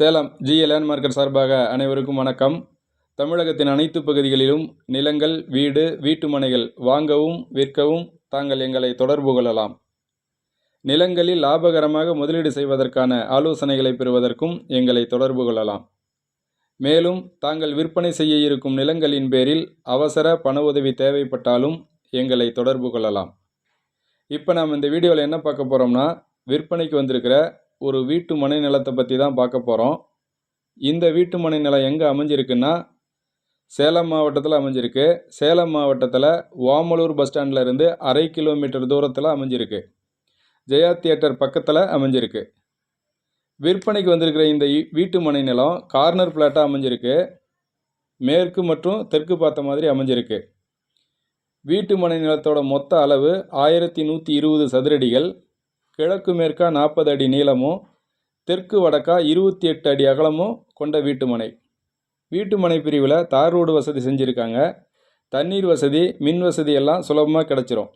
Salem GA land market சார்பாக அனைவருக்கும் வணக்கம். தமிழகத்தின் அனைத்து பகுதிகளிலும் நிலங்கள் வீடு வீட்டு மனைகள் வாங்கவும் விற்கவும் தாங்கள் எங்களை தொடர்பு கொள்ளலாம். நிலங்களில் லாபகரமாக முதலீடு செய்வதற்கான ஆலோசனைகளை பெறுவதற்கும் எங்களை தொடர்பு கொள்ளலாம். மேலும் தாங்கள் விற்பனை செய்ய இருக்கும் நிலங்களின் பேரில் அவசர பண உதவி தேவைப்பட்டாலும் எங்களை தொடர்பு கொள்ளலாம். இப்போ நாம் இந்த வீடியோவில் என்ன பார்க்க போகிறோம்னா விற்பனைக்கு வந்திருக்கிற ஒரு வீட்டு மனை நிலத்தை பற்றி தான் பார்க்க போகிறோம் இந்த வீட்டு மனை நிலம் எங்கே அமைஞ்சிருக்குன்னா சேலம் மாவட்டத்தில் அமைஞ்சிருக்கு. சேலம் மாவட்டத்தில் ஓமலூர் பஸ் ஸ்டாண்டில் இருந்து அரை கிலோமீட்டர் தூரத்தில் அமைஞ்சிருக்கு. ஜெயா தியேட்டர் பக்கத்தில் அமைஞ்சிருக்கு. விற்பனைக்கு வந்திருக்கிற இந்த இ- வீட்டு மனை நிலம் கார்னர் பிளாட்டாக அமைஞ்சிருக்கு. மேற்கு மற்றும் தெற்கு பார்த்த மாதிரி அமைஞ்சிருக்கு. வீட்டு மனை நிலத்தோட மொத்த அளவு ஆயிரத்தி நூற்றி இருபது சதுரடிகள். கிழக்கு மேற்கா நாற்பது அடி நீளமும் தெற்கு வடக்கா இருபத்தி எட்டு அடி அகலமும் கொண்ட வீட்டுமனை. வீட்டுமனை பிரிவில் தார் ரோடு வசதி செஞ்சுருக்காங்க. தண்ணீர் வசதி மின் வசதி எல்லாம் சுலபமாக கிடச்சிரும்.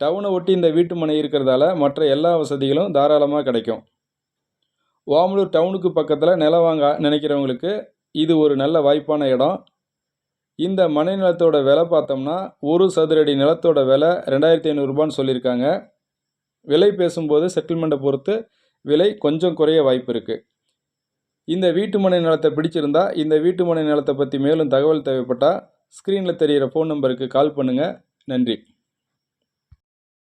டவுனை ஒட்டி இந்த வீட்டுமனை இருக்கிறதால மற்ற எல்லா வசதிகளும் தாராளமாக கிடைக்கும். ஓமலூர் டவுனுக்கு பக்கத்தில் நிலம் வாங்க நினைக்கிறவங்களுக்கு இது ஒரு நல்ல வாய்ப்பான இடம். இந்த மனை நிலத்தோட விலை பார்த்தோம்னா ஒரு சதுரடி நிலத்தோட விலை ரெண்டாயிரத்தி ஐநூறுரூபான்னு சொல்லியிருக்காங்க. விலை பேசும்போது செட்டில்மெண்ட்டை பொறுத்து விலை கொஞ்சம் குறைய வாய்ப்பு இருக்குது இந்த வீட்டுமனை நிலத்தை பிடிச்சிருந்தா இந்த வீட்டுமனை நிலத்தை பற்றி மேலும் தகவல் தேவைப்பட்டால் ஸ்க்ரீனில் தெரிகிற ஃபோன் நம்பருக்கு கால் பண்ணுங்கள் நன்றி.